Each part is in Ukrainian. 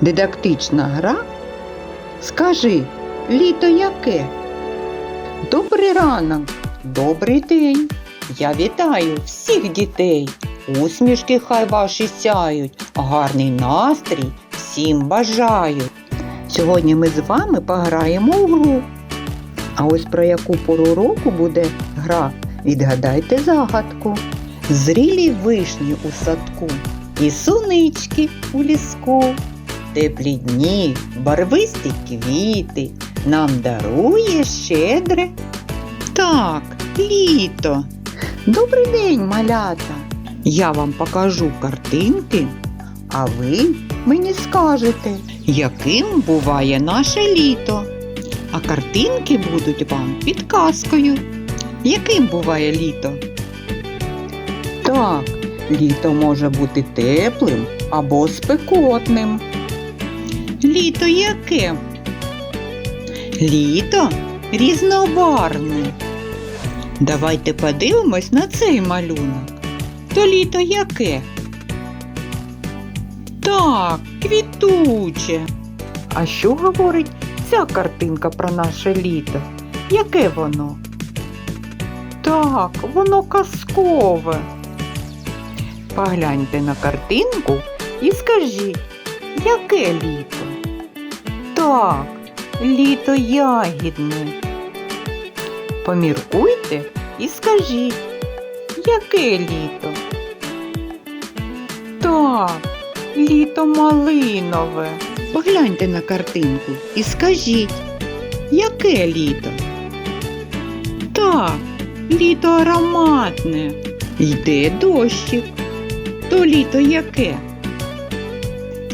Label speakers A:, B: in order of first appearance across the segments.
A: Дидактична гра. Скажи, літо яке? Добрий ранок, добрий день. Я вітаю всіх дітей. Усмішки хай ваші сяють, гарний настрій всім бажаю. Сьогодні ми з вами пограємо у гру. А ось про яку пору року буде гра, відгадайте загадку. Зрілі вишні у садку і сунички у ліску. Теплі дні, барвисті квіти нам дарує щедре. Так, літо. Добрий день, малята. Я вам покажу картинки, а ви мені скажете, яким буває наше літо. А картинки будуть вам підказкою. Яким буває літо? Так, літо може бути теплим або спекотним. Літо яке? Літо різнобарвне. Давайте подивимось на цей малюнок. То літо яке? Так, квітуче. А що говорить ця картинка про наше літо? Яке воно? Так, воно казкове. Погляньте на картинку і скажіть, яке літо? Так, літо ягідне. Поміркуйте і скажіть, яке літо? Так, літо малинове. Погляньте на картинку і скажіть, яке літо? Так, літо ароматне. Йде дощик. То літо яке?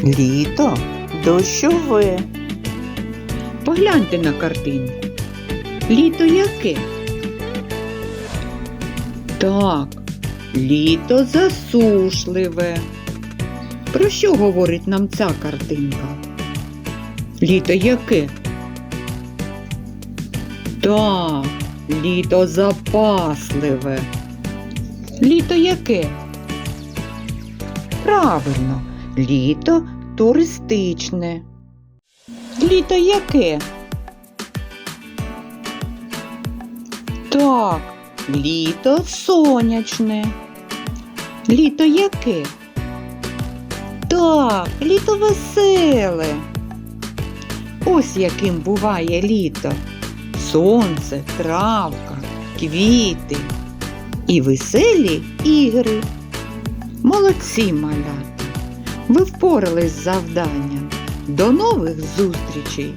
A: Літо дощове. Погляньте на картинку. Літо яке? Так, літо засушливе. Про що говорить нам ця картинка? Літо яке? Так, літо запасливе. Літо яке? Правильно, літо туристичне. Літо яке? Так, літо сонячне. Літо яке? Так, літо веселе. Ось яким буває літо. Сонце, травка, квіти і веселі ігри. Молодці, малята! Ви впорались з завданням. До нових зустрічей!